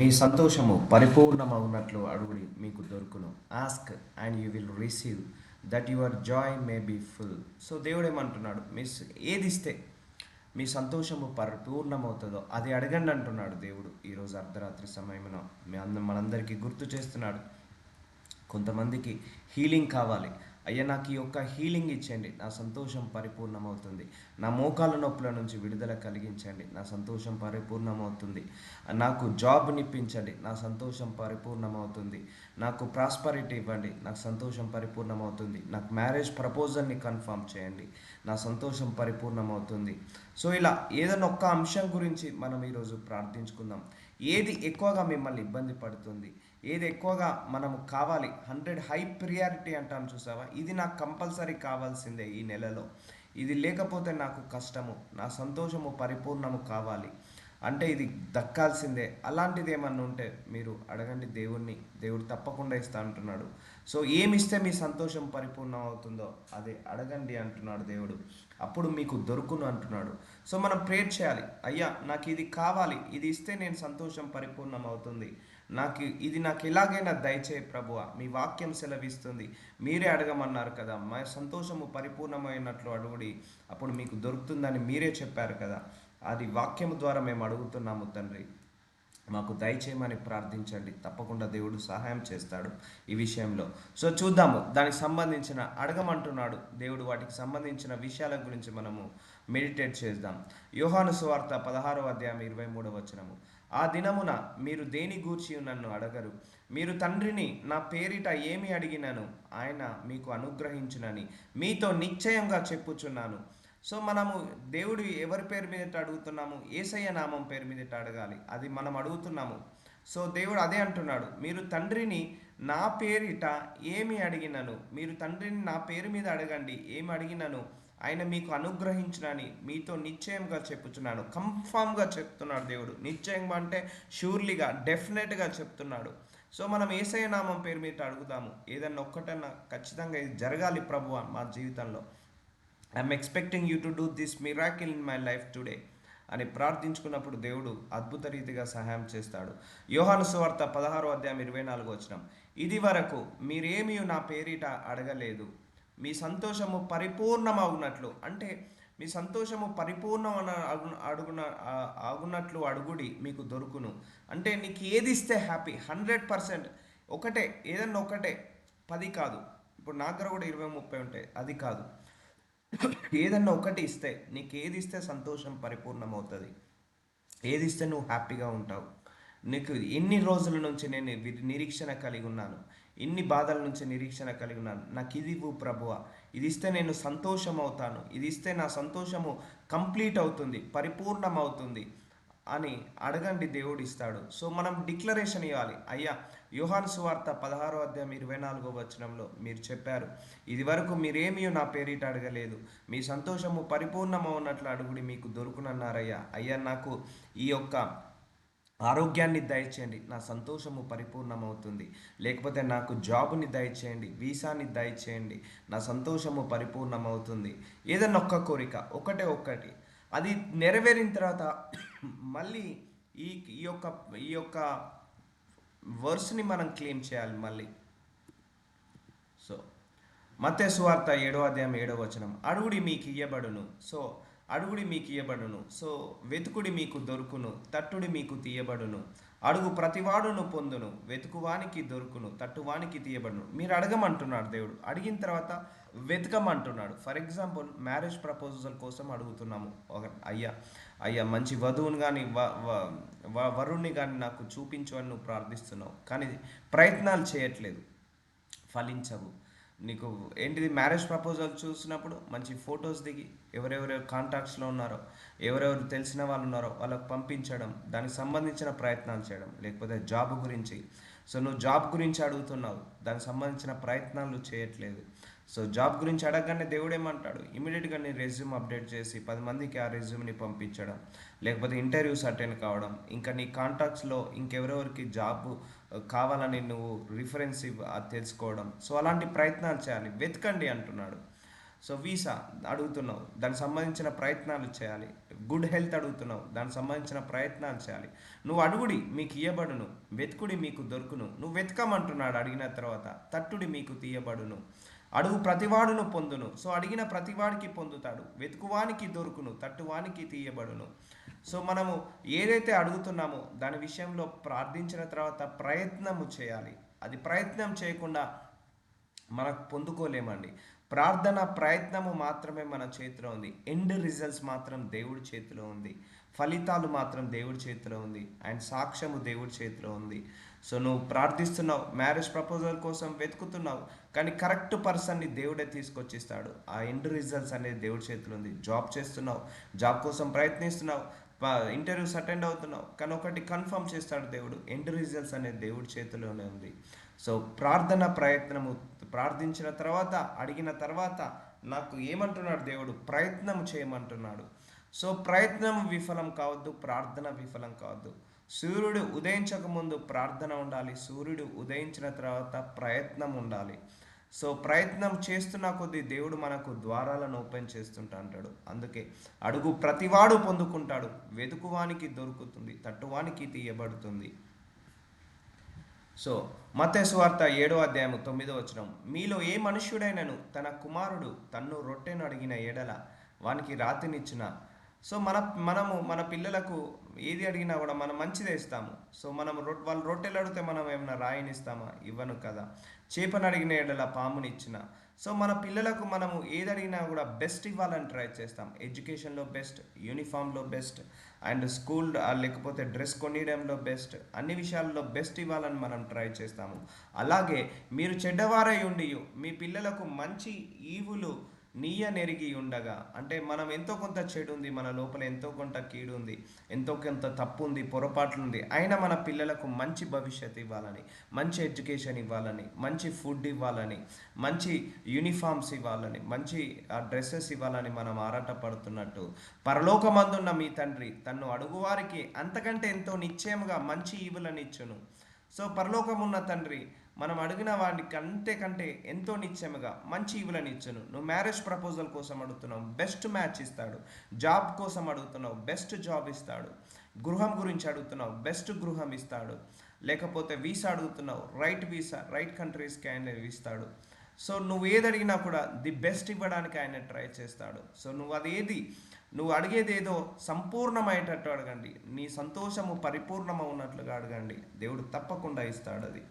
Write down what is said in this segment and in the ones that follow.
మీ సంతోషము పరిపూర్ణమవునట్లు అడుగుడి మీకు దొరుకును. Ask and you will receive that your joy may be full so దేవుడు ఏమంటున్నాడు మీ ఏది ఇస్తే మీ సంతోషము పరిపూర్ణమవుతుందో అది అడగండి అంటున్నాడు దేవుడు ఈరోజు అర్ధరాత్రి సమయంలో మీ అంద మనందరికీ గుర్తు చేస్తున్నాడు. కొంతమందికి హీలింగ్ కావాలి. అయ్యా నాకు ఈ యొక్క హీలింగ్ ఇచ్చేయండి. నా సంతోషం పరిపూర్ణమవుతుంది. నా మోకాల నొప్పుల నుంచి విడుదల కలిగించండి. నా సంతోషం పరిపూర్ణమవుతుంది. నాకు జాబ్నిప్పించండి నా సంతోషం పరిపూర్ణమవుతుంది. నాకు ప్రాస్పరిటీ ఇవ్వండి. నాకు సంతోషం పరిపూర్ణమవుతుంది. నాకు మ్యారేజ్ ప్రపోజల్ని కన్ఫర్మ్ చేయండి. నా సంతోషం పరిపూర్ణమవుతుంది. సో ఇలా ఏదైనా ఒక్క అంశం గురించి మనం ఈరోజు ప్రార్థించుకుందాం. ఏది ఎక్కువగా మిమ్మల్ని ఇబ్బంది పడుతుంది? ఏది ఎక్కువగా మనము కావాలి? హండ్రెడ్ హై ప్రియారిటీ అంటాం చూసావా? ఇది నాకు కంపల్సరీ కావాల్సిందే ఈ నెలలో. ఇది లేకపోతే నాకు కష్టము నా సంతోషము పరిపూర్ణము కావాలి. అంటే ఇది దక్కాల్సిందే. అలాంటిది ఏమన్నా ఉంటే మీరు అడగండి దేవుణ్ణి. దేవుడు తప్పకుండా ఇస్తా అంటున్నాడు. సో ఏమిస్తే మీ సంతోషం పరిపూర్ణం అవుతుందో అదే అడగండి అంటున్నాడు దేవుడు. అప్పుడు మీకు దొరుకును అంటున్నాడు. సో మనం ప్రేర్ చేయాలి. అయ్యా నాకు ఇది కావాలి. ఇది ఇస్తే నేను సంతోషం పరిపూర్ణం అవుతుంది నాకు ఇది నాకు ఎలాగైనా దయచేయి ప్రభువ మీ వాక్యం సెలవిస్తుంది. మీరే అడగమన్నారు కదా మా సంతోషము పరిపూర్ణమైనట్లు అడుగుడి అప్పుడు మీకు దొరుకుతుందని మీరే చెప్పారు కదా. అది వాక్యము ద్వారా మేము అడుగుతున్నాము తండ్రి. మాకు దయచేయమని ప్రార్థించండి. తప్పకుండా దేవుడు సహాయం చేస్తాడు ఈ విషయంలో. సో చూద్దాము దానికి సంబంధించిన అడగమంటున్నాడు దేవుడు వాటికి సంబంధించిన విషయాల గురించి మనము మెడిటేట్ చేద్దాం. యోహాను సువార్త పదహారవ అధ్యాయం ఇరవై మూడవ వచనము. ఆ దినమున మీరు దేని గూర్చి నన్ను అడగరు? మీరు తండ్రిని నా పేరిట ఏమి అడిగినను? ఆయన మీకు అనుగ్రహించునని మీతో నిశ్చయంగా చెప్పుచున్నాను. సో మనము దేవుడు ఎవరి పేరు మీదట అడుగుతున్నాము? ఏసయ్య నామం పేరు మీదట అడగాలి. అది మనం అడుగుతున్నాము. సో దేవుడు అదే అంటున్నాడు. మీరు తండ్రిని నా పేరిట ఏమి అడిగినను? మీరు తండ్రిని నా పేరు మీద అడగండి. ఏమి అడిగినను? ఆయన మీకు అనుగ్రహించినని మీతో నిశ్చయంగా చెప్పుచున్నాను. కన్ఫామ్గా చెప్తున్నాడు దేవుడు. నిశ్చయంగా అంటే షూర్లీగా డెఫినెట్గా చెప్తున్నాడు. సో మనం ఏసయ్య నామం పేరు మీద అడుగుదాము. ఏదన్నా ఒక్కటన్నా ఖచ్చితంగా ఇది జరగాలి ప్రభు మా జీవితంలో. I'm expecting you to do this miracle in my life today అని ప్రార్థించుకున్నప్పుడు దేవుడు అద్భుత రీతిగా సహాయం చేస్తాడు. యోహాను సువార్త పదహారో అధ్యాయం ఇరవై నాలుగు వచ్చినాం ఇది వరకు మీరేమీ నా పేరిట అడగలేదు. మీ సంతోషము పరిపూర్ణమగునట్లు. అంటే మీ సంతోషము పరిపూర్ణం అగు అడుగున ఆగునట్లు అడుగుడి మీకు దొరుకును. అంటే నీకు ఏది ఇస్తే హ్యాపీ హండ్రెడ్ పర్సెంట్ ఒకటే ఏదన్నా ఒకటే పది కాదు. ఇప్పుడు నా దగ్గర కూడా ఇరవై ముప్పై ఉంటాయి అది కాదు. ఏదన్నా ఒకటి ఇస్తే నీకు ఏది ఇస్తే సంతోషం పరిపూర్ణమవుతుంది. ఏది ఇస్తే నువ్వు హ్యాపీగా ఉంటావు. నీకు ఎన్ని రోజుల నుంచి నేను నిరీక్షణ కలిగి ఉన్నాను. ఇన్ని బాధల నుంచి నిరీక్షణ కలిగి ఉన్నాను. నాకు ఇది ఇవ్వు ప్రభువ. ఇది ఇస్తే నేను సంతోషం అవుతాను ఇది ఇస్తే నా సంతోషము కంప్లీట్ అవుతుంది పరిపూర్ణం అవుతుంది అని అడగండి దేవుడు ఇస్తాడు. సో మనం డిక్లరేషన్ ఇవ్వాలి. అయ్యా యోహాను సువార్త పదహారో అధ్యాయం ఇరవై నాలుగో వచనంలో మీరు చెప్పారు ఇది వరకు మీరేమీ నా పేరిట అడగలేదు. మీ సంతోషము పరిపూర్ణమవునట్లు అడుగుడి మీకు దొరుకునన్నారయ్యా. అయ్యా నాకు ఈ యొక్క ఆరోగ్యాన్ని దయచేయండి. నా సంతోషము పరిపూర్ణమవుతుంది. లేకపోతే నాకు జాబుని దయచేయండి. వీసాని దయచేయండి. నా సంతోషము పరిపూర్ణమవుతుంది. ఏదన్నా ఒక్క కోరిక ఒకటే ఒక్కటి. అది నెరవేరిన తర్వాత మళ్ళీ ఈ ఈ యొక్క ఈ యొక్క వర్స్ని మనం క్లెయిమ్ చేయాలి మళ్ళీ. సో మత్తే సువార్త ఏడో అధ్యాయం ఏడో వచనం. అడుగుడి మీకు ఇయ్యబడును సో అడుగుడి మీకు ఇయ్యబడును. సో వెతుకుడి మీకు దొరుకును తట్టుడి మీకు తీయబడును. అడుగు ప్రతివాడును పొందును వెతుకువానికి దొరుకును తట్టువానికి తీయబడును. మీరు అడగమంటున్నాడు దేవుడు. అడిగిన తర్వాత వెతకమంటున్నాడు. ఫర్ ఎగ్జాంపుల్ మ్యారేజ్ ప్రపోజల్ కోసం అడుగుతున్నాము. ఒక అయ్యా అయ్యా మంచి వధువుని కానీ వ వ- వరుణ్ణి కానీ నాకు చూపించు అని నువ్వు ప్రార్థిస్తున్నావు. కానీ ప్రయత్నాలు చేయట్లేదు. ఫలించవు. నీకు ఏంటిది మ్యారేజ్ ప్రపోజల్ చూసినప్పుడు మంచి ఫొటోస్ దిగి ఎవరెవరు కాంటాక్ట్స్లో ఉన్నారో ఎవరెవరు తెలిసిన వాళ్ళు ఉన్నారో వాళ్ళకి పంపించడం దానికి సంబంధించిన ప్రయత్నాలు చేయడం లేకపోతే జాబ్ గురించి. సో నువ్వు జాబ్ గురించి అడుగుతున్నావు దానికి సంబంధించిన ప్రయత్నాలు చేయట్లేదు. సో జాబ్ గురించి అడగగానే దేవుడు ఏమంటాడు ఇమీడియట్గా నీ రెజ్యూమ్ అప్డేట్ చేసి పది మందికి ఆ రెజ్యూమ్ని పంపించడం లేకపోతే ఇంటర్వ్యూస్ అటెండ్ కావడం ఇంకా నీ కాంటాక్ట్స్లో ఇంకెవరెవరికి జాబ్ కావాలని నువ్వు రిఫరెన్స్ అది తెలుసుకోవడం. సో అలాంటి ప్రయత్నాలు చేయాలి. వెతకండి అంటున్నాడు. సో వీసా అడుగుతున్నావు. దానికి సంబంధించిన ప్రయత్నాలు చేయాలి. గుడ్ హెల్త్ అడుగుతున్నావు. దానికి సంబంధించిన ప్రయత్నాలు చేయాలి. నువ్వు అడుగుడి మీకు ఇయ్యబడును. వెతుకుడి మీకు దొరుకును. నువ్వు వెతకమంటున్నాడు అడిగిన తర్వాత తట్టుడి మీకు తీయబడును. అడుగు ప్రతివాడును పొందును. సో అడిగిన ప్రతివాడికి పొందుతాడు. వెతుకువానికి దొరుకును. తట్టువానికి తీయబడును. సో మనము ఏదైతే అడుగుతున్నామో దాని విషయంలో ప్రార్థించిన తర్వాత ప్రయత్నము చేయాలి. అది ప్రయత్నం చేయకుండా మనకు పొందుకోలేమండి. ప్రార్థన ప్రయత్నము మాత్రమే మన చేతిలో ఉంది. ఎండ్ రిజల్ట్స్ మాత్రం దేవుడి చేతిలో ఉంది. ఫలితాలు మాత్రం దేవుడి చేతిలో ఉంది. అండ్ సాక్ష్యము దేవుడి చేతిలో ఉంది. సో నువ్వు ప్రార్థిస్తున్నావు మ్యారేజ్ ప్రపోజల్ కోసం వెతుకుతున్నావు కానీ కరెక్ట్ పర్సన్ని దేవుడే తీసుకొచ్చిస్తాడు. ఆ ఎండ్ రిజల్ట్స్ అనేది దేవుడి చేతిలో ఉంది. జాబ్ చేస్తున్నావు జాబ్ కోసం ప్రయత్నిస్తున్నావు ఇంటర్వ్యూస్ అటెండ్ అవుతున్నావు. కానీ ఒకటి కన్ఫర్మ్ చేస్తాడు దేవుడు. ఎండ్ రిజల్ట్స్ అనేది దేవుడి చేతిలోనే ఉంది. సో ప్రార్థన ప్రయత్నము ప్రార్థించిన తర్వాత అడిగిన తర్వాత నాకు ఏమంటున్నాడు దేవుడు? ప్రయత్నం చేయమంటున్నాడు. సో ప్రయత్నం విఫలం కావద్దు ప్రార్థన విఫలం కావద్దు. సూర్యుడు ఉదయించక ముందు ప్రార్థన ఉండాలి. సూర్యుడు ఉదయించిన తర్వాత ప్రయత్నం ఉండాలి. సో ప్రయత్నం చేస్తున్న కొద్దీ దేవుడు మనకు ద్వారాలను ఓపెన్ చేస్తుంటా అంటాడు. అందుకే అడుగు ప్రతివాడు పొందుకుంటాడు. వెతుకువానికి దొరుకుతుంది తట్టువానికి తీయబడుతుంది. సో మతేశ్వార్త ఏడో అధ్యాయం తొమ్మిదో వచనం. మీలో ఏ మనుష్యుడైనను తన కుమారుడు తన్ను రొట్టెను అడిగిన ఎడల వానికి రాతినిచ్చిన? సో మన మనము మన పిల్లలకు ఏది అడిగినా కూడా మనం మంచిదే ఇస్తాము. సో మనం రొ వాళ్ళు రొట్టెలు అడిగితే మనం ఏమైనా రాయినిస్తామా? ఇవ్వను కదా. చేపను అడిగిన ఎడల పామునిచ్చిన. సో మన పిల్లలకు మనము ఏది అడిగినా కూడా బెస్ట్ ఇవ్వాలని ట్రై చేస్తాం. ఎడ్యుకేషన్లో బెస్ట్ యూనిఫామ్లో బెస్ట్ అండ్ స్కూల్ లేకపోతే డ్రెస్ కొనియడంలో బెస్ట్ అన్ని విషయాల్లో బెస్ట్ ఇవ్వాలని మనం ట్రై చేస్తాము. అలాగే మీరు చెడ్డవారై ఉండి మీ పిల్లలకు మంచి ఈవులు నీయ నెరిగి ఉండగా అంటే మనం ఎంతో కొంత చెడు ఉంది మన లోపల ఎంతో కొంత కీడు ఉంది ఎంతో కొంత తప్పు ఉంది పొరపాట్లు ఉంది అయినా మన పిల్లలకు మంచి భవిష్యత్తు ఇవ్వాలని మంచి ఎడ్యుకేషన్ ఇవ్వాలని మంచి ఫుడ్ ఇవ్వాలని మంచి యూనిఫామ్స్ ఇవ్వాలని మంచి డ్రెస్సెస్ ఇవ్వాలని మనం ఆరాట పడుతున్నట్టు పరలోకమందున్న మీ తండ్రి తన్ను అడుగువారికి అంతకంటే ఎంతో నిశ్చయముగా మంచి ఈవులనిచ్చును సో పరలోకమున్న తండ్రి మనం అడిగిన వాడిని కంటే కంటే ఎంతో నిత్యముగా మంచి ఈవులను ఇచ్చును. నువ్వు మ్యారేజ్ ప్రపోజల్ కోసం అడుగుతున్నావు బెస్ట్ మ్యాచ్ ఇస్తాడు. జాబ్ కోసం అడుగుతున్నావు బెస్ట్ జాబ్ ఇస్తాడు. గృహం గురించి అడుగుతున్నావు బెస్ట్ గృహం ఇస్తాడు. లేకపోతే వీసా అడుగుతున్నావు రైట్ వీసా రైట్ కంట్రీస్కి ఆయన ఇస్తాడు. సో నువ్వు ఏది అడిగినా కూడా ది బెస్ట్ ఇవ్వడానికి ఆయన ట్రై చేస్తాడు. సో నువ్వు అది ఏది? నువ్వు అడిగేది ఏదో సంపూర్ణమయ్యేటట్టు అడగండి. నీ సంతోషము పరిపూర్ణమ ఉన్నట్లుగా అడగండి. దేవుడు తప్పకుండా ఇస్తాడు అది.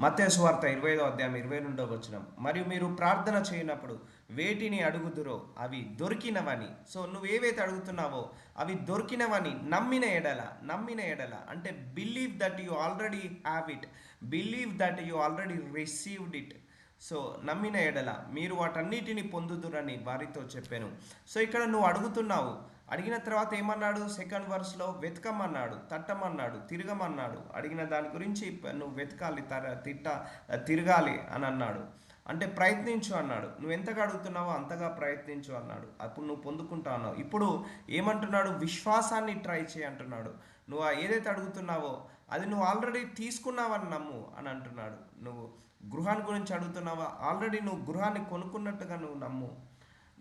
మత్తయి సువార్త ఇరవై ఐదో అధ్యాయం ఇరవై రెండో వచ్చిన. మరియు మీరు ప్రార్థన చేయనప్పుడు వేటిని అడుగుదురో అవి దొరికినవని. సో నువ్వు ఏవైతే అడుగుతున్నావో అవి దొరికినవని నమ్మిన ఎడల నమ్మిన ఎడల. అంటే believe that you already have it believe that you already received it. So నమ్మిన ఎడల మీరు వాటన్నిటిని పొందుదురని వారితో చెప్పాను. సో ఇక్కడ నువ్వు అడుగుతున్నావు అడిగిన తర్వాత ఏమన్నాడు? సెకండ్ వర్స్లో వెతకమన్నాడు తట్టమన్నాడు తిరగమన్నాడు. అడిగిన దాని గురించి నువ్వు వెతకాలి తర తిట్ట తిరగాలి అని అన్నాడు. అంటే ప్రయత్నించు అన్నాడు. నువ్వు ఎంతగా అడుగుతున్నావో అంతగా ప్రయత్నించు అన్నాడు. అప్పుడు నువ్వు పొందుకుంటా అన్నావు. ఇప్పుడు ఏమంటున్నాడు? విశ్వాసాన్ని ట్రై చేయి అంటున్నాడు. నువ్వు ఏదైతే అడుగుతున్నావో అది నువ్వు ఆల్రెడీ తీసుకున్నావని నమ్ము అని అంటున్నాడు. నువ్వు గృహాన్ని గురించి అడుగుతున్నావా? ఆల్రెడీ నువ్వు గృహాన్ని కొనుక్కున్నట్టుగా నువ్వు నమ్ము.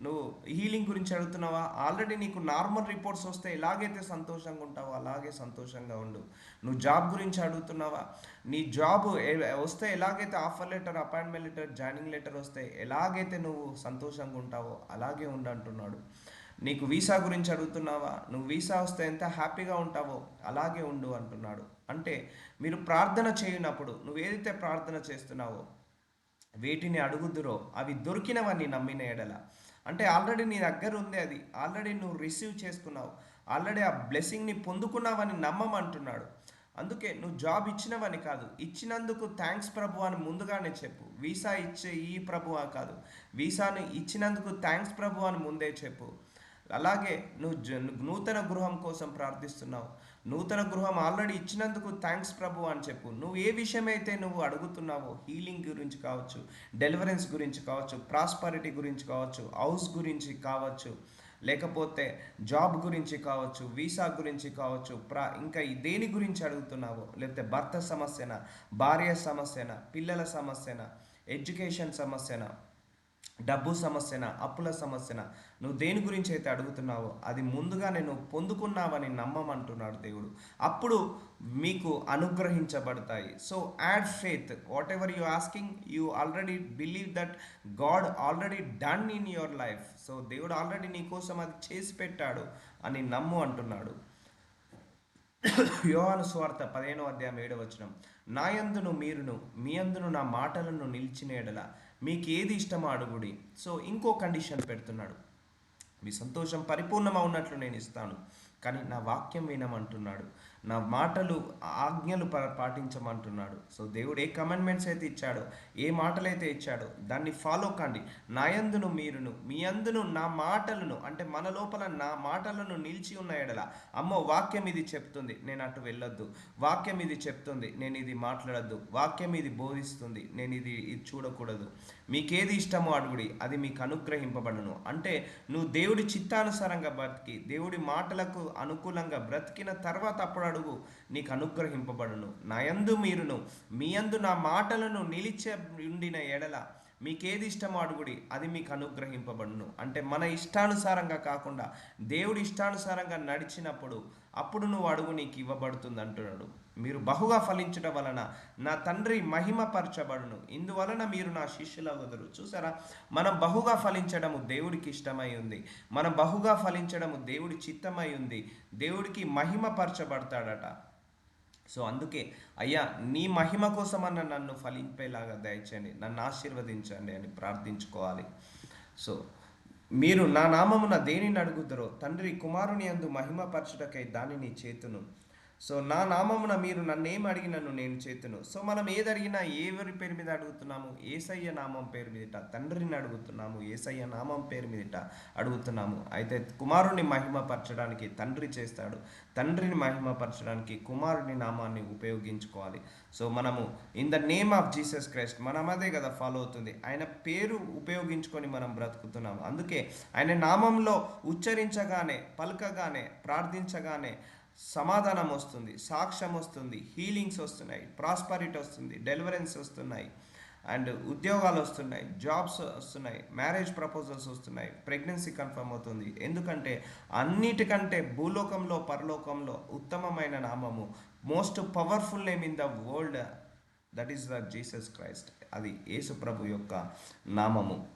నువ్వు హీలింగ్ గురించి అడుగుతున్నావా? ఆల్రెడీ నీకు నార్మల్ రిపోర్ట్స్ వస్తే ఎలాగైతే సంతోషంగా ఉంటావో అలాగే సంతోషంగా ఉండు. నువ్వు జాబ్ గురించి అడుగుతున్నావా? నీ జాబ్ వస్తే ఎలాగైతే offer letter appointment letter joining letter వస్తే ఎలాగైతే నువ్వు సంతోషంగా ఉంటావో అలాగే ఉండు అంటున్నాడు. నీకు వీసా గురించి అడుగుతున్నావా? నువ్వు వీసా వస్తే ఎంత హ్యాపీగా ఉంటావో అలాగే ఉండు అంటున్నాడు. అంటే మీరు ప్రార్థన చేయనప్పుడు నువ్వు ఏదైతే ప్రార్థన చేస్తున్నావో వేటిని అడుగుదురో అవి దొరికినవని నమ్మిన ఎడల అంటే ఆల్రెడీ నీ దగ్గర ఉంది అది. ఆల్రెడీ నువ్వు రిసీవ్ చేసుకున్నావు. ఆల్రెడీ ఆ బ్లెస్సింగ్ని పొందుకున్నావని నమ్మమంటున్నాడు. అందుకే నువ్వు జాబ్ ఇచ్చినవని కాదు. ఇచ్చినందుకు థ్యాంక్స్ ప్రభు అని ముందుగానే చెప్పు. వీసా ఇచ్చే ఈ ప్రభువా కాదు. వీసాని ఇచ్చినందుకు థ్యాంక్స్ ప్రభు అని ముందే చెప్పు. అలాగే నువ్వు నూతన గృహం కోసం ప్రార్థిస్తున్నావు. నూతన గృహం ఆల్రెడీ ఇచ్చినందుకు థ్యాంక్స్ ప్రభు అని చెప్పు. నువ్వు ఏ విషయమైతే నువ్వు అడుగుతున్నావో హీలింగ్ గురించి కావచ్చు డెలివరెన్స్ గురించి కావచ్చు ప్రాస్పరిటీ గురించి కావచ్చు హౌస్ గురించి కావచ్చు లేకపోతే జాబ్ గురించి కావచ్చు వీసా గురించి కావచ్చు ప్రా ఇంకా దేని గురించి అడుగుతున్నావో లేకపోతే భర్త సమస్యన భార్య సమస్యన పిల్లల సమస్యన ఎడ్యుకేషన్ సమస్యన డబ్బు సమస్యన అప్పుల సమస్యన నువ్వు దేని గురించి అయితే అడుగుతున్నావో అది ముందుగా నేను పొందుకున్నావని నమ్మమంటున్నాడు దేవుడు. అప్పుడు మీకు అనుగ్రహించబడతాయి. So add faith whatever you asking you already believe that God already done in your life so దేవుడు ఆల్రెడీ నీ కోసం అది చేసి పెట్టాడు అని నమ్ము అంటున్నాడు. యోహాను స్వార్థ పదిహేనో అధ్యాయం ఏడవచనం నా యందును మీరును మీ అందును నా మాటలను నిలిచిన ఎడల మీకు ఏది ఇష్టమో అడుగుడి. సో ఇంకో కండిషన్ పెడుతున్నాడు. మీ సంతోషం పరిపూర్ణమా ఉన్నట్లు నేను ఇస్తాను. కానీ నా వాక్యం వినమంటున్నాడు. నా మాటలు ఆజ్ఞలు ప- పాటించమంటున్నాడు. సో దేవుడు ఏ కమెంట్మెంట్స్ అయితే ఇచ్చాడో ఏ మాటలైతే ఇచ్చాడో దాన్ని ఫాలో కండి. నా యందును మీరును మీ అందును నా మాటలను అంటే మన లోపల నా మాటలను నిలిచి ఉన్న ఎడల అమ్మో వాక్యం ఇది చెప్తుంది నేను అటు వెళ్ళొద్దు. వాక్యం ఇది చెప్తుంది నేను ఇది మాట్లాడద్దు. వాక్యం ఇది బోధిస్తుంది నేను ఇది ఇది చూడకూడదు. మీకేది ఇష్టమో అడుగుడి అది మీకు అనుగ్రహింపబడును. అంటే నువ్వు దేవుడి చిత్తానుసారంగా బ్రతికి దేవుడి మాటలకు అనుకూలంగా బ్రతికిన తర్వాత అప్పుడు అడుగు నీకు అనుగ్రహింపబడును. నా యందు మీరును మీ యందు నా మాటలను నిలిచే ఉండిన ఎడల మీకేది ఇష్టమో అడుగుడి అది మీకు అనుగ్రహింపబడును. అంటే మన ఇష్టానుసారంగా కాకుండా దేవుడి ఇష్టానుసారంగా నడిచినప్పుడు అప్పుడు నువ్వు అడుగు నీకు ఇవ్వబడుతుంది అంటున్నాడు మీరు బహుగా ఫలించడం వలన నా తండ్రి మహిమపరచబడును. ఇందువలన మీరు నా శిష్యులవుదురు చూసారా? మనం బహుగా ఫలించడము దేవుడికి ఇష్టమై ఉంది. మనం బహుగా ఫలించడము దేవుడి చిత్తమై ఉంది. దేవుడికి మహిమపరచబడతాడట. సో అందుకే అయ్యా నీ మహిమ కోసమన్న నన్ను ఫలింపేలాగా దయచేయండి. నన్ను ఆశీర్వదించండి అని ప్రార్థించుకోవాలి. సో మీరు నా నామమున దేనిని అడుగుతారో తండ్రి కుమారుని అందు మహిమపరచుటకై దానిని చేతును సో నా నామమున మీరు నన్నేం అడిగినను నేను చేతును. సో మనం ఏది అడిగినా ఎవరి పేరు మీద అడుగుతున్నాము? ఏసయ్య నామం పేరు మీదట తండ్రిని అడుగుతున్నాము? ఏసయ్య నామం పేరు మీదట అడుగుతున్నాము. అయితే కుమారుని మహిమపరచడానికి తండ్రి చేస్తాడు. తండ్రిని మహిమపరచడానికి కుమారుని నామాన్ని ఉపయోగించుకోవాలి. సో మనము in the name of Jesus Christ మనం అదే కదా ఫాలో అవుతుంది. ఆయన పేరు ఉపయోగించుకొని మనం బ్రతుకుతున్నాము. అందుకే ఆయన నామంలో ఉచ్చరించగానే పలకగానే ప్రార్థించగానే సమాధానం వస్తుంది సాక్ష్యం వస్తుంది హీలింగ్స్ వస్తున్నాయి ప్రాస్పరిటీ వస్తుంది డెలివరెన్స్ వస్తున్నాయి అండ్ ఉద్యోగాలు వస్తున్నాయి జాబ్స్ వస్తున్నాయి మ్యారేజ్ ప్రపోజల్స్ వస్తున్నాయి ప్రెగ్నెన్సీ కన్ఫర్మ్ అవుతుంది. ఎందుకంటే అన్నిటికంటే భూలోకంలో పరలోకంలో ఉత్తమమైన నామము most powerful name in the world that is the Jesus Christ అది యేసు ప్రభు యొక్క నామము.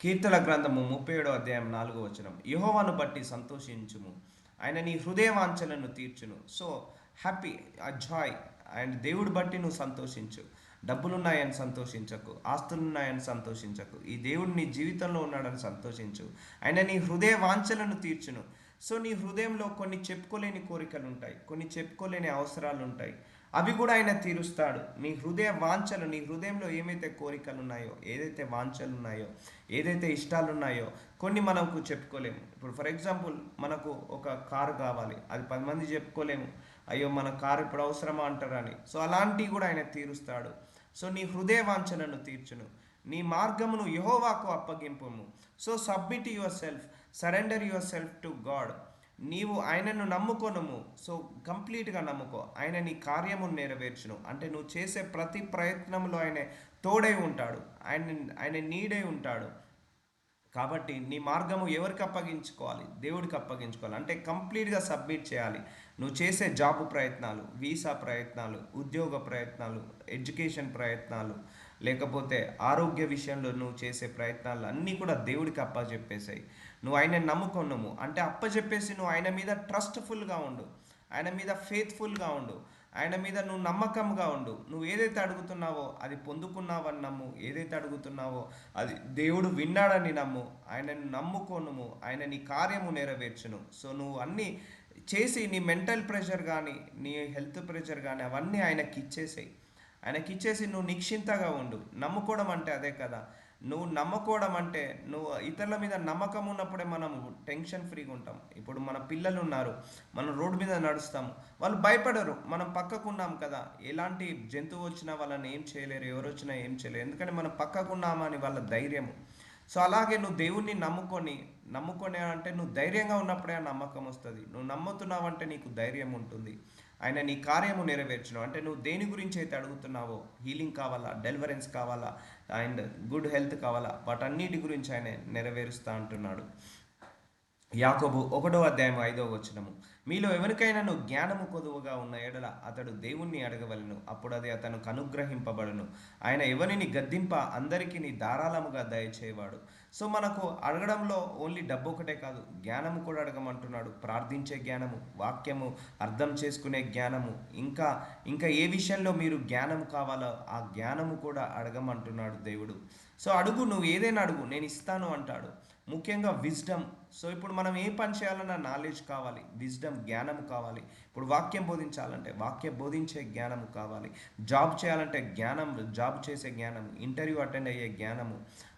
కీర్తన గ్రంథము ముప్పై ఏడో అధ్యాయం నాలుగో వచనం. యహోవాను బట్టి సంతోషించుము. ఆయన నీ హృదయ వాంఛలను తీర్చును. సో హ్యాపీ ఆ జాయ్ అండ్ దేవుడు బట్టి నువ్వు సంతోషించు. డబ్బులున్నాయని సంతోషించకు ఆస్తులున్నాయని సంతోషించకు. ఈ దేవుడు నీ జీవితంలో ఉన్నాడని సంతోషించు. ఆయన నీ హృదయ వాంఛలను తీర్చును. సో నీ హృదయంలో కొన్ని చెప్పుకోలేని కోరికలు ఉంటాయి కొన్ని చెప్పుకోలేని అవసరాలు ఉంటాయి అవి కూడా ఆయన తీరుస్తాడు. నీ హృదయ వాంఛలు నీ హృదయంలో ఏమైతే కోరికలు ఉన్నాయో ఏదైతే వాంఛలు ఉన్నాయో ఏదైతే ఇష్టాలు ఉన్నాయో కొన్ని మనకు చెప్పుకోలేము. ఇప్పుడు ఫర్ ఎగ్జాంపుల్ మనకు ఒక కారు కావాలి. అది పది మంది చెప్పుకోలేము. అయ్యో మన కారు ఇప్పుడు అవసరమా అంటారని. సో అలాంటివి కూడా ఆయన తీరుస్తాడు. సో నీ హృదయ వాంఛలను తీర్చును. నీ మార్గమును యహోవాకు అప్పగింపుము. So submit yourself surrender yourself to God నీవు ఆయనను నమ్ముకొనము. సో కంప్లీట్గా నమ్ముకో. ఆయన నీ కార్యము నెరవేర్చును. అంటే నువ్వు చేసే ప్రతి ప్రయత్నంలో ఆయన తోడై ఉంటాడు. ఆయన ఆయన నీడై ఉంటాడు. కాబట్టి నీ మార్గము ఎవరికి అప్పగించుకోవాలి? దేవుడికి అప్పగించుకోవాలి. అంటే కంప్లీట్గా సబ్మిట్ చేయాలి. నువ్వు చేసే జాబ్ ప్రయత్నాలు వీసా ప్రయత్నాలు ఉద్యోగ ప్రయత్నాలు ఎడ్యుకేషన్ ప్రయత్నాలు లేకపోతే ఆరోగ్య విషయంలో నువ్వు చేసే ప్రయత్నాలు అన్నీ కూడా దేవుడికి అప్పచెప్పేసాయి నువ్వు ఆయన నమ్ముకున్నాము అంటే అప్పచెప్పేసి నువ్వు ఆయన మీద ట్రస్ట్ఫుల్గా ఉండు. ఆయన మీద ఫేత్ఫుల్గా ఉండు. ఆయన మీద నువ్వు నమ్మకంగా ఉండు. నువ్వు ఏదైతే అడుగుతున్నావో అది పొందుకున్నావని నమ్ము. ఏదైతే అడుగుతున్నావో అది దేవుడు విన్నాడని నమ్ము. ఆయనను నమ్ముకోనుము ఆయన నీ కార్యము నెరవేర్చును. సో నువ్వు అన్నీ చేసి నీ మెంటల్ ప్రెషర్ కానీ నీ హెల్త్ ప్రెషర్ కానీ అవన్నీ ఆయనకి ఇచ్చేసేయి ఆయనకి ఇచ్చేసి నువ్వు నిశ్చింతగా ఉండు. నమ్ముకోవడం అంటే అదే కదా. నువ్వు నమ్ముకోవడం అంటే నువ్వు ఇతరుల మీద నమ్మకం ఉన్నప్పుడే మనం టెన్షన్ ఫ్రీగా ఉంటాం. ఇప్పుడు మన పిల్లలు ఉన్నారు మనం రోడ్డు మీద నడుస్తాము వాళ్ళు భయపడరు. మనం పక్కకున్నాం కదా ఎలాంటి జంతువు వచ్చినా వాళ్ళని ఏం చేయలేరు ఎవరు వచ్చినా ఏం చేయలేరు. ఎందుకంటే మనం పక్కకున్నామని వాళ్ళ ధైర్యము. సో అలాగే నువ్వు దేవుణ్ణి నమ్ముకొని నమ్ముకొని అంటే నువ్వు ధైర్యంగా ఉన్నప్పుడే ఆ నమ్మకం వస్తుంది. నువ్వు నమ్ముతున్నావు అంటే నీకు ధైర్యం ఉంటుంది. ఆయన నీ కార్యము నెరవేర్చును. అంటే నువ్వు దేని గురించి అయితే అడుగుతున్నావో హీలింగ్ కావాలా డెలివరెన్స్ కావాలా అండ్ గుడ్ హెల్త్ కావాలా వాటన్నిటి గురించి ఆయన నెరవేరుస్తా అంటున్నాడు. యాకోబు ఒకటో అధ్యాయం ఐదో వచనము. మీలో ఎవరికైనాను జ్ఞానము కొదువుగా ఉన్న ఎడల అతడు దేవుణ్ణి అడగవలను. అప్పుడు అది అతను అనుగ్రహింపబడును. ఆయన ఎవరిని గద్దింప అందరికీ నీ ధారాళముగా దయచేవాడు సో మనకు అడగడంలో ఓన్లీ డబ్బు ఒకటే కాదు జ్ఞానము కూడా అడగమంటున్నాడు. ప్రార్థించే జ్ఞానము వాక్యము అర్థం చేసుకునే జ్ఞానము ఇంకా ఇంకా ఏ విషయంలో మీరు జ్ఞానం కావాలో ఆ జ్ఞానము కూడా అడగమంటున్నాడు దేవుడు. సో అడుగు నువ్వు ఏదైనా అడుగు నేను ఇస్తాను అంటాడు. ముఖ్యంగా విజ్డమ్. సో ఇప్పుడు మనం ఏ పని చేయాలన్నా నాలెడ్జ్ కావాలి విజ్డమ్ జ్ఞానం కావాలి. ఇప్పుడు వాక్యం బోధించాలంటే వాక్యం బోధించే జ్ఞానము కావాలి. జాబ్ చేయాలంటే జ్ఞానం జాబ్ చేసే జ్ఞానం ఇంటర్వ్యూ అటెండ్ అయ్యే జ్ఞానము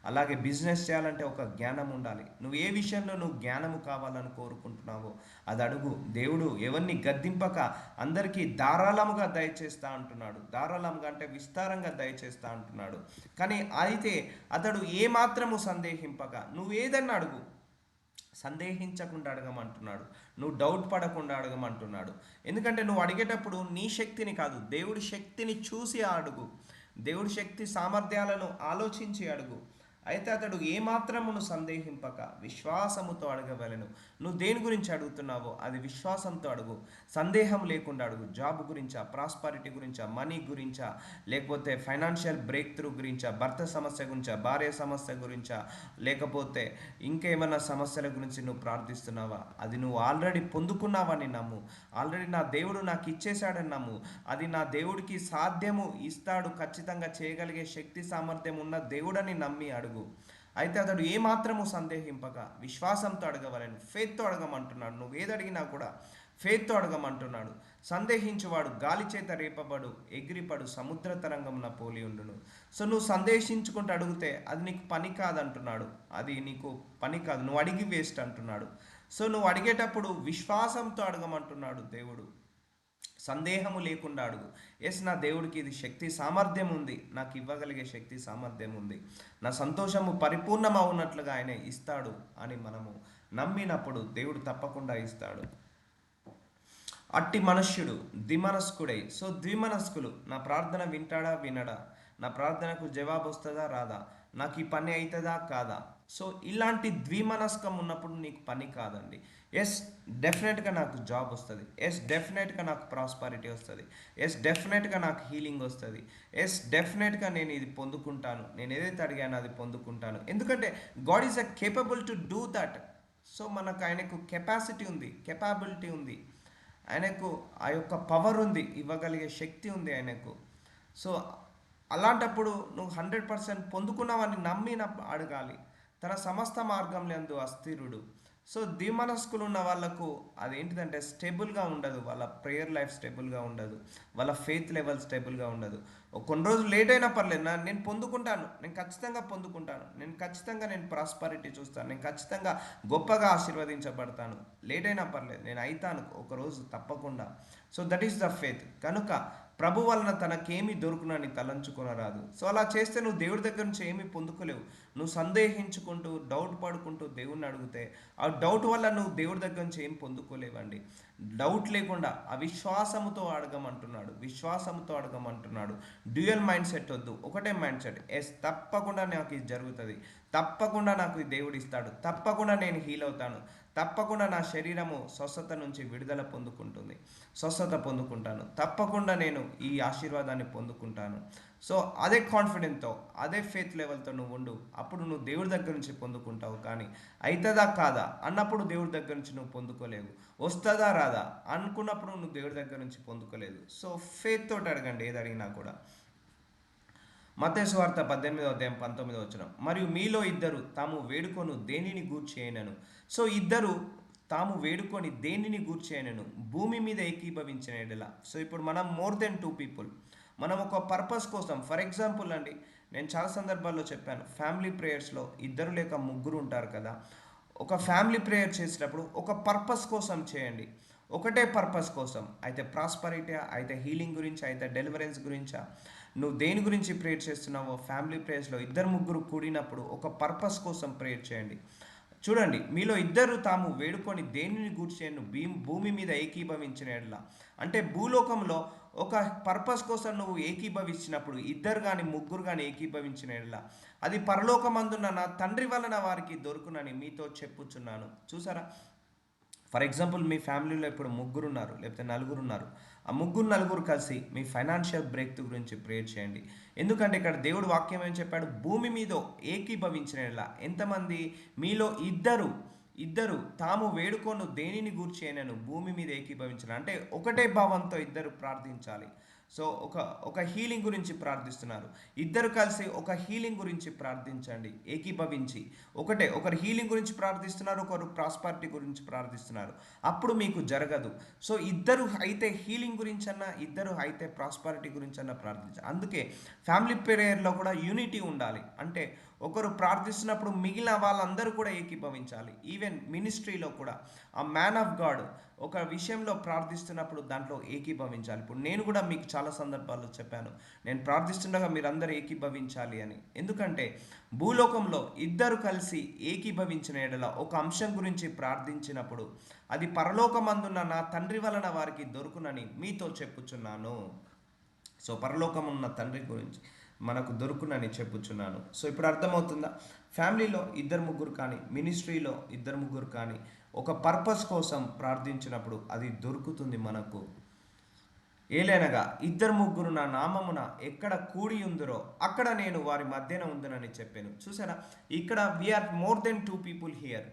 అలాగే బిజినెస్ చేయాలంటే ఒక జ్ఞానం ఉండాలి. నువ్వు ఏ విషయంలో నువ్వు జ్ఞానము కావాలని కోరుకుంటున్నావో అది అడుగు. దేవుడు ఎవరిని గద్దింపక అందరికీ ధారాళముగా దయచేస్తా అంటున్నాడు. ధారాళంగా అంటే విస్తారంగా దయచేస్తా అంటున్నాడు. కానీ అయితే అతడు ఏమాత్రము సందేహింపక నువ్వేదన్నా అడుగు. సందేహించకుండా అడగమంటున్నాడు. నువ్వు డౌట్ పడకుండా అడగమంటున్నాడు. ఎందుకంటే నువ్వు అడిగేటప్పుడు నీ శక్తిని కాదు దేవుడి శక్తిని చూసి అడుగు. దేవుడి శక్తి సామర్థ్యాలను ఆలోచించి అడుగు. అయితే అతడు ఏమాత్రమును సందేహింపక విశ్వాసముతో అడగవలను. నువ్వు దేని గురించి అడుగుతున్నావో అది విశ్వాసంతో అడుగు. సందేహం లేకుండా అడుగు. జాబ్ గురించా ప్రాస్పారిటీ గురించా మనీ గురించా లేకపోతే ఫైనాన్షియల్ బ్రేక్ త్రూ గురించా భర్త సమస్య గురించా భార్య సమస్య గురించా లేకపోతే ఇంకేమైనా సమస్యల గురించి నువ్వు ప్రార్థిస్తున్నావా? అది నువ్వు ఆల్రెడీ పొందుకున్నావని నమ్ము. ఆల్రెడీ నా దేవుడు నాకు ఇచ్చేశాడని నమ్ము. అది నా దేవుడికి సాధ్యము ఇస్తాడు ఖచ్చితంగా చేయగలిగే శక్తి సామర్థ్యం ఉన్న దేవుడని నమ్మి అడుగు. అయితే అతడు ఏమాత్రము సందేహింపక విశ్వాసంతో అడగవలను. ఫేత్తో అడగమంటున్నాడు. నువ్వు ఏది అడిగినా కూడా ఫేత్తో అడగమంటున్నాడు. సందేహించువాడు గాలి చేత రేపబడు ఎగిరిపడు సముద్ర తరంగమున పోలి ఉండును. సో నువ్వు సందేశించుకుంటూ అడిగితే అది నీకు పని కాదంటున్నాడు. అది నీకు పని కాదు. నువ్వు అడిగి వేస్ట్ అంటున్నాడు. సో నువ్వు అడిగేటప్పుడు విశ్వాసంతో అడగమంటున్నాడు దేవుడు. సందేహము లేకుండా అడుగు. ఎస్ నా దేవుడికి ఇది శక్తి సామర్థ్యం ఉంది. నాకు ఇవ్వగలిగే శక్తి సామర్థ్యం ఉంది. నా సంతోషము పరిపూర్ణమవునట్లుగా ఆయన ఇస్తాడు అని మనము నమ్మినప్పుడు దేవుడు తప్పకుండా ఇస్తాడు. అట్టి మనుష్యుడు ద్విమనస్కుడై. సో ద్విమనస్కులు నా ప్రార్థన వింటాడా వినడా? నా ప్రార్థనకు జవాబు వస్తుందా రాదా? నాకు ఈ పని అవుతుందా కాదా? సో ఇలాంటి ద్విమనస్కం ఉన్నప్పుడు నీకు పని కాదండి. ఎస్ డెఫినెట్గా నాకు జాబ్ వస్తుంది. ఎస్ డెఫినెట్గా నాకు ప్రాస్పారిటీ వస్తుంది. ఎస్ డెఫినెట్గా నాకు హీలింగ్ వస్తుంది. ఎస్ డెఫినెట్గా నేను ఇది పొందుకుంటాను. నేను ఏదైతే అడిగానో అది పొందుకుంటాను. ఎందుకంటే God is a capable to do that so మనకు ఆయనకు కెపాసిటీ ఉంది కెపాబిలిటీ ఉంది. ఆయనకు ఆ యొక్క పవర్ ఉంది ఇవ్వగలిగే శక్తి ఉంది ఆయనకు. సో అలాంటప్పుడు నువ్వు హండ్రెడ్ పర్సెంట్ పొందుకున్నావని నమ్మిన అడగాలి. తన సమస్త మార్గంలందు అస్థిరుడు. సో ద్విమనస్కులు ఉన్న వాళ్ళకు అదేంటిదంటే స్టేబుల్గా ఉండదు. వాళ్ళ ప్రేయర్ లైఫ్ స్టేబుల్గా ఉండదు. వాళ్ళ ఫెయిత్ లెవెల్ స్టేబుల్గా ఉండదు. కొన్ని రోజులు లేట్ అయినా పర్లేదు. నా నేను పొందుకుంటాను. నేను ఖచ్చితంగా పొందుకుంటాను. నేను ఖచ్చితంగా నేను ప్రాస్పారిటీ చూస్తాను. నేను ఖచ్చితంగా గొప్పగా ఆశీర్వదించబడతాను. లేట్ అయినా పర్లేదు. నేను అవుతాను ఒక రోజు తప్పకుండా. So that is the faith కనుక ప్రభు వలన తనకేమి దొరుకునని తలంచుకొనరాదు. సో అలా చేస్తే నువ్వు దేవుడి దగ్గర నుంచి ఏమీ పొందుకోలేవు. నువ్వు సందేహించుకుంటూ డౌట్ పడుకుంటూ దేవుణ్ణి అడిగితే ఆ డౌట్ వల్ల నువ్వు దేవుడి దగ్గర నుంచి ఏం పొందుకోలేవండి. డౌట్ లేకుండా అవిశ్వాసముతో అడగమంటున్నాడు. విశ్వాసముతో అడగమంటున్నాడు. డ్యూయల్ మైండ్ సెట్ వద్దు. ఒకటే మైండ్ సెట్. ఎస్ తప్పకుండా నాకు ఇది జరుగుతుంది. తప్పకుండా నాకు దేవుడు ఇస్తాడు. తప్పకుండా నేను హీల్ అవుతాను. తప్పకుండా నా శరీరము స్వస్థత నుంచి విడుదల పొందుకుంటుంది. స్వస్థత పొందుకుంటాను. తప్పకుండా నేను ఈ ఆశీర్వాదాన్ని పొందుకుంటాను. సో అదే కాన్ఫిడెంట్తో అదే ఫేత్ లెవెల్తో నువ్వు ఉండు. అప్పుడు నువ్వు దేవుడి దగ్గర నుంచి పొందుకుంటావు కానీ అవుతుందా కాదా అన్నప్పుడు దేవుడి దగ్గర నుంచి నువ్వు పొందుకోలేవు. వస్తుందా రాదా అనుకున్నప్పుడు నువ్వు దేవుడి దగ్గర నుంచి పొందుకోలేదు. సో ఫేత్ తోటి అడగండి ఏది అడిగినా కూడా. మతేశ్వార్త పద్దెనిమిదవ అధ్యాయం పంతొమ్మిదవ వచ్చిన మరియు మీలో ఇద్దరు తాము వేడుకొను దేనిని గూర్చేయనను సో ఇద్దరు తాము వేడుకొని దేనిని గూర్చేయనను భూమి మీద ఏకీభవించిన ఎడల. సో ఇప్పుడు మనం మోర్ దెన్ టూ పీపుల్ మనం ఒక పర్పస్ కోసం ఫర్ ఎగ్జాంపుల్ అండి నేను చాలా సందర్భాల్లో చెప్పాను ఫ్యామిలీ ప్రేయర్స్లో ఇద్దరు లేక ముగ్గురు ఉంటారు కదా. ఒక ఫ్యామిలీ ప్రేయర్ చేసేటప్పుడు ఒక పర్పస్ కోసం చేయండి. ఒకటే పర్పస్ కోసం. అయితే ప్రాస్పరిటీ అయితే హీలింగ్ గురించి అయితే డెలివరెన్స్ గురించా? నువ్వు దేని గురించి ప్రేయర్ చేస్తున్నావో ఫ్యామిలీ ప్రేయర్స్లో ఇద్దరు ముగ్గురు కూడినప్పుడు ఒక పర్పస్ కోసం ప్రేయర్ చేయండి. చూడండి మీలో ఇద్దరు తాము వేడుకొని దేనిని గూర్చేయను భీ భూమి మీద ఏకీభవించిన ఎడల. అంటే భూలోకంలో ఒక పర్పస్ కోసం నువ్వు ఏకీభవించినప్పుడు ఇద్దరు కానీ ముగ్గురు కానీ ఏకీభవించిన ఎడల. అది పరలోకమందున్న నా తండ్రి వలన వారికి దొరుకునని మీతో చెప్పుచున్నాను. చూసారా? ఫర్ ఎగ్జాంపుల్ మీ ఫ్యామిలీలో ఇప్పుడు ముగ్గురు ఉన్నారు లేకపోతే నలుగురు ఉన్నారు ఆ ముగ్గురు నలుగురు కలిసి మీ ఫైనాన్షియల్ బ్రేక్ గురించి ప్రేయర్ చేయండి. ఎందుకంటే ఇక్కడ దేవుడు వాక్యం ఏం చెప్పాడు? భూమి మీద ఏకీభవించిన ఎంతమంది? మీలో ఇద్దరు ఇద్దరు తాము వేడుకొను దేనిని గూర్చేయనను భూమి మీద ఏకీభవించిన. అంటే ఒకటే భావంతో ఇద్దరు ప్రార్థించాలి. సో ఒక ఒక హీలింగ్ గురించి ప్రార్థిస్తున్నారు. ఇద్దరు కలిసి ఒక హీలింగ్ గురించి ప్రార్థించండి ఏకీభవించి. ఒకటే ఒకరు హీలింగ్ గురించి ప్రార్థిస్తున్నారు ఒకరు ప్రాస్పారిటీ గురించి ప్రార్థిస్తున్నారు. అప్పుడు మీకు జరగదు. సో ఇద్దరు అయితే హీలింగ్ గురించి అన్నా ఇద్దరు అయితే ప్రాస్పారిటీ గురించి అన్నా ప్రార్థించాలి అందుకే ఫ్యామిలీ ప్రేయర్లో కూడా యూనిటీ ఉండాలి. అంటే ఒకరు ప్రార్థిస్తున్నప్పుడు మిగిలిన వాళ్ళందరూ కూడా ఏకీభవించాలి. ఈవెన్ మినిస్ట్రీలో కూడా. ఆ మ్యాన్ ఆఫ్ గాడ్ ఒక విషయంలో ప్రార్థిస్తున్నప్పుడు దాంట్లో ఏకీభవించాలి. ఇప్పుడు నేను కూడా మీకు చాలా సందర్భాల్లో చెప్పాను. నేను ప్రార్థిస్తుండగా మీరందరూ ఏకీభవించాలి అని. ఎందుకంటే భూలోకంలో ఇద్దరు కలిసి ఏకీభవించిన ఎడల ఒక అంశం గురించి ప్రార్థించినప్పుడు అది పరలోకమందున్న నా తండ్రి వలన వారికి దొరుకునని మీతో చెప్పుచున్నాను. సో పరలోకం ఉన్న తండ్రి గురించి. మనకు దొరుకునని చెప్పుచున్నాను. సో ఇప్పుడు అర్థమవుతుందా? ఫ్యామిలీలో ఇద్దరు ముగ్గురు కానీ మినిస్ట్రీలో ఇద్దరు ముగ్గురు కానీ ఒక పర్పస్ కోసం ప్రార్థించినప్పుడు అది దొరుకుతుంది మనకు. ఏలైనగా ఇద్దరు ముగ్గురు నా నామమున ఎక్కడ కూడి ఉందరో అక్కడ నేను వారి మధ్యన ఉందనని చెప్పాను. చూసారా? ఇక్కడ we are more than two people here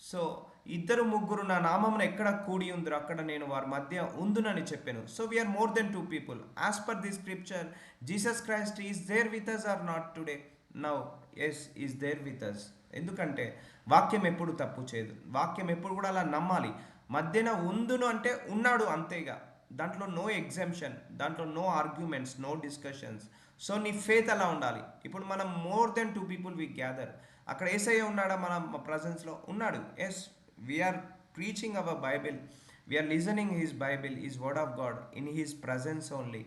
so ఇద్దరు ముగ్గురు నా నామమున ఎక్కడ కూడి ఉందరు అక్కడ నేను వారి మధ్య ఉందునని చెప్పాను. So we are more than two people as per the scripture Jesus Christ is there with us or not today now yes is there with us ఎందుకంటే వాక్యం ఎప్పుడు తప్పు చేయదు. వాక్యం ఎప్పుడు కూడా అలా నమ్మాలి. మధ్యన ఉందును అంటే ఉన్నాడు అంతేగా దాంట్లో నో ఎగ్జామ్షన్ దాంట్లో no arguments no discussions so నీ ఫేత్ అలా ఉండాలి. ఇప్పుడు మనం more than two people we gather అక్కడ ఏసయ్య ఉన్నాడా? మన ప్రజెన్స్లో ఉన్నాడు. Yes we are preaching our Bible we are listening his Bible is word of God in his presence only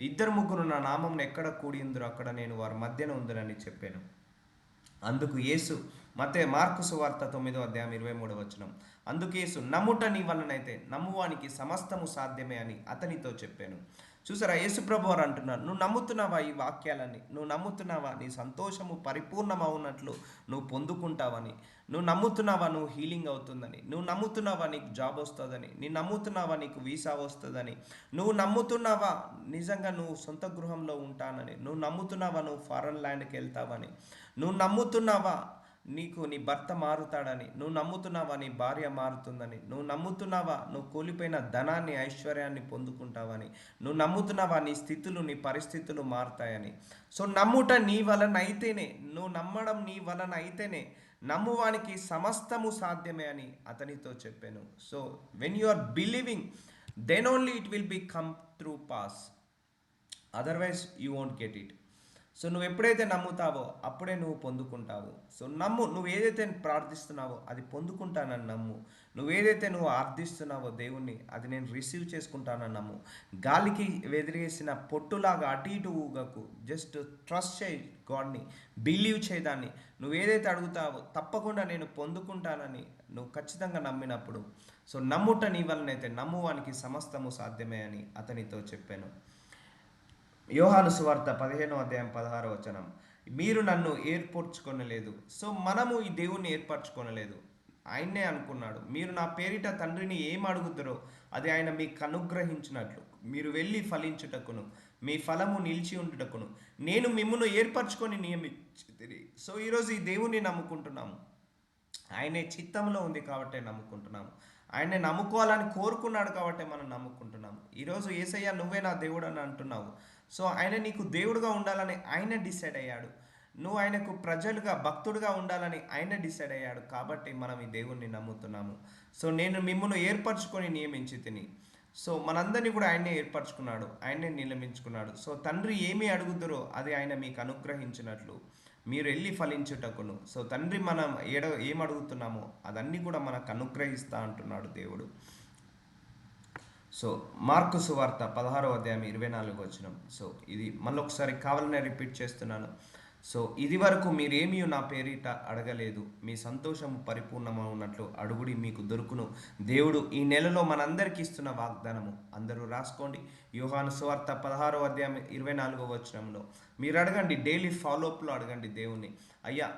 ఇద్దరు ముగ్గురు నా నామం ఎక్కడ కూడి ఉందరో అక్కడ నేను వారి మధ్యన ఉందనని చెప్పాను. అందుకు యేసు మతే మార్కు సువార్త తొమ్మిదో అధ్యాయం ఇరవై మూడవ వచనం. అందుకు యేసు నమ్ముట నీ వలనైతే నమ్మువానికి సమస్తము సాధ్యమే అని అతనితో చెప్పాను. చూసారా? యేసు ప్రభు వారు అంటున్నారు నువ్వు నమ్ముతున్నావా ఈ వాక్యాలని? నువ్వు నమ్ముతున్నావా? నీ సంతోషము పరిపూర్ణమవునట్లు నువ్వు పొందుకుంటావని. నువ్వు నమ్ముతున్నావా నువ్వు హీలింగ్ అవుతుందని? నువ్వు నమ్ముతున్నావా నీకు జాబ్ వస్తుందని? నీ నమ్ముతున్నావా నీకు వీసా వస్తుందని? నువ్వు నమ్ముతున్నావా నిజంగా నువ్వు సొంత గృహంలో ఉంటానని? నువ్వు నమ్ముతున్నావా నువ్వు ఫారెన్ ల్యాండ్కి వెళ్తావని? నువ్వు నమ్ముతున్నావా నీకు నీ భర్త మారుతాడని నువ్వు నమ్ముతున్నావా నీ భార్య మారుతుందని నువ్వు నమ్ముతున్నావా నువ్వు కూలిపోయిన ధనాన్ని ఐశ్వర్యాన్ని పొందుకుంటావని నువ్వు నమ్ముతున్నావా నీ స్థితులు నీ పరిస్థితులు మారుతాయని. సో నమ్ముట నీ వలన అయితేనే నువ్వు నమ్మడం నీ వలన అయితేనే నమ్మువానికి సమస్తము సాధ్యమే అని అతనితో చెప్పాను. So when you are believing then only it will be come through pass otherwise you won't get it so నువ్వు ఎప్పుడైతే నమ్ముతావో అప్పుడే నువ్వు పొందుకుంటావు. సో నమ్ము నువ్వు ఏదైతే ప్రార్థిస్తున్నావో అది పొందుకుంటానని నమ్ము. నువ్వు ఏదైతే నువ్వు ఆర్థిస్తున్నావో దేవుణ్ణి అది నేను రిసీవ్ చేసుకుంటానని నమ్ము. గాలికి వెదిరేసిన పొట్టులాగా అటు ఇటు ఊగకు. జస్ట్ ట్రస్ట్ చేయి గాడ్ని బిలీవ్ చేయదాన్ని నువ్వు ఏదైతే అడుగుతావో తప్పకుండా నేను పొందుకుంటానని నువ్వు ఖచ్చితంగా నమ్మినప్పుడు. సో నమ్ముట నీ వలనైతే నమ్మువానికి సమస్తము సాధ్యమే అని అతనితో చెప్పాను. యోహాను సువార్త పదిహేనో అధ్యాయం పదహారో వచనం. మీరు నన్ను ఏర్పరచుకొనలేదు. సో మనము ఈ దేవుణ్ణి ఏర్పరచుకొనలేదు. ఆయన్నే అనుకున్నాడు. మీరు నా పేరిట తండ్రిని ఏం అడుగుతారో అది ఆయన మీకు అనుగ్రహించినట్లు. మీరు వెళ్ళి ఫలించుటకును మీ ఫలము నిలిచి ఉండుటకును నేను మిమ్మల్ని ఏర్పరచుకొని నియమించి సో ఈరోజు ఈ దేవుణ్ణి నమ్ముకుంటున్నాము. ఆయనే చిత్తంలో ఉంది కాబట్టే నమ్ముకుంటున్నాము. ఆయన్ని నమ్ముకోవాలని కోరుకున్నాడు కాబట్టి మనం నమ్ముకుంటున్నాము. ఈరోజు ఏసయ్య నువ్వే నా దేవుడు అని అంటున్నావు. సో ఆయన నీకు దేవుడుగా ఉండాలని ఆయన డిసైడ్ అయ్యాడు. నువ్వు ఆయనకు ప్రజలుగా భక్తుడుగా ఉండాలని ఆయన డిసైడ్ అయ్యాడు కాబట్టి మనం ఈ దేవుణ్ణి నమ్ముతున్నాము. సో నేను మిమ్మల్ని ఏర్పరచుకొని నియమించి తిని. సో మనందరినీ కూడా ఆయనే ఏర్పరచుకున్నాడు. ఆయనే నియమించుకున్నాడు. సో తండ్రి ఏమి అడుగుతురో అది ఆయన మీకు అనుగ్రహించినట్లు. మీరు వెళ్ళి ఫలించుటకును. సో తండ్రి మనం ఏడ ఏం అడుగుతున్నామో అదన్నీ కూడా మనకు అనుగ్రహిస్తా అంటున్నాడు దేవుడు. సో మార్కు సువార్త పదహారో అధ్యాయం ఇరవై నాలుగు వచ్చిన సో ఇది మళ్ళీ ఒకసారి కావాలనే రిపీట్ చేస్తున్నాను. సో ఇది వరకు మీరేమీ నా పేరిట అడగలేదు. మీ సంతోషం పరిపూర్ణమవునట్లు అడుగుడి మీకు దొరుకును. దేవుడు ఈ నెలలో మనందరికీ ఇస్తున్న వాగ్దానము. అందరూ రాసుకోండి. యోహాను సువార్త పదహారో అధ్యాయం ఇరవై నాలుగో వచనంలో. మీరు అడగండి డైలీ ఫాలోఅప్లో అడగండి దేవుని అయ్యా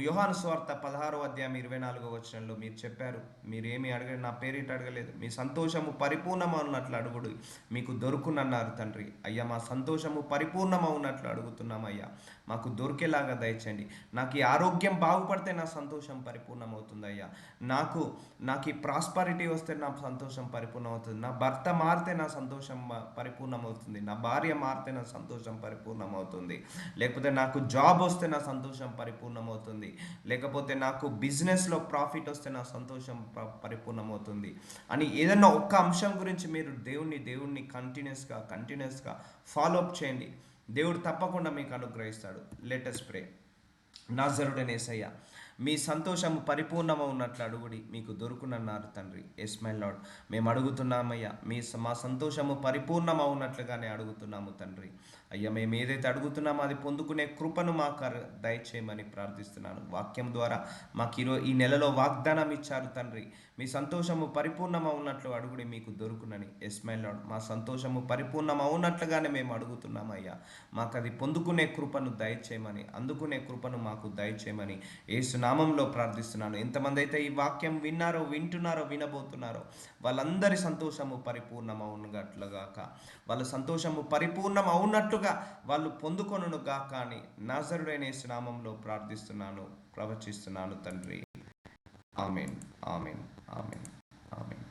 యోహాను స్వార్త పదహారో అధ్యాయం ఇరవై నాలుగో వచనంలో మీరు చెప్పారు మీరు ఏమి అడగండి నా పేరిట అడగలేదు. మీ సంతోషము పరిపూర్ణమవునట్లు అడుగుడు. మీకు దొరుకునన్నారు తండ్రి. అయ్యా మా సంతోషము పరిపూర్ణమవునట్లు అడుగుతున్నాం అయ్యా మాకు దొరికేలాగా దయచండి. నాకు ఈ ఆరోగ్యం బాగుపడితే నా సంతోషం పరిపూర్ణమవుతుంది అయ్యా నాకు నాకు ఈ ప్రాస్పరిటీ వస్తే నా సంతోషం పరిపూర్ణమవుతుంది. నా భర్త మారితే నా సంతోషం పరిపూర్ణమవుతుంది. నా భార్య మారితే నా సంతోషం పరిపూర్ణమవుతుంది. లేకపోతే నాకు జాబ్ వస్తే నా సంతోషం పరిపూర్ణమవుతుంది. లేకపోతే నాకు బిజినెస్లో ప్రాఫిట్ వస్తే నా సంతోషం ప- పరిపూర్ణమవుతుంది. అని ఏదైనా ఒక్క అంశం గురించి మీరు దేవుణ్ణి దేవుణ్ణి కంటిన్యూస్గా కంటిన్యూస్గా ఫాలోఅప్ చేయండి. దేవుడు తప్పకుండా మీకు అనుగ్రహిస్తాడు. లేటెస్ట్ ప్రే నాజరుడనేసయ్య మీ సంతోషము పరిపూర్ణము ఉన్నట్లు అడుగుడి. మీకు దొరుకునన్నారు తండ్రి. ఎస్ మై లాడ్ మేము అడుగుతున్నామయ్యా మీ స- మా సంతోషము పరిపూర్ణమవునట్లుగానే అడుగుతున్నాము తండ్రి. అయ్యా మేము ఏదైతే అడుగుతున్నామో అది పొందుకునే కృపను మాకు దయచేయమని ప్రార్థిస్తున్నాను. వాక్యం ద్వారా మాకు ఈరోజు ఈ నెలలో వాగ్దానం ఇచ్చారు తండ్రి. మీ సంతోషము పరిపూర్ణమ ఉన్నట్లు అడుగుడి మీకు దొరుకునని. ఎస్ మా సంతోషము పరిపూర్ణమ ఉన్నట్లుగానే మేము అడుగుతున్నామయ్యా మాకు అది పొందుకునే కృపను దయచేయమని అందుకునే కృపను మాకు దయచేయమని ఏసునామంలో ప్రార్థిస్తున్నాను. ఎంతమంది అయితే ఈ వాక్యం విన్నారో వింటున్నారో వినబోతున్నారో వాళ్ళందరి సంతోషము పరిపూర్ణమవునట్లుగాక వాళ్ళ సంతోషము పరిపూర్ణం అవునట్టుగా వాళ్ళు పొందుకొనును గాక అని నాజరుడైన నామంలో ప్రార్థిస్తున్నాను ప్రవచిస్తున్నాను తండ్రి. Amen amen amen.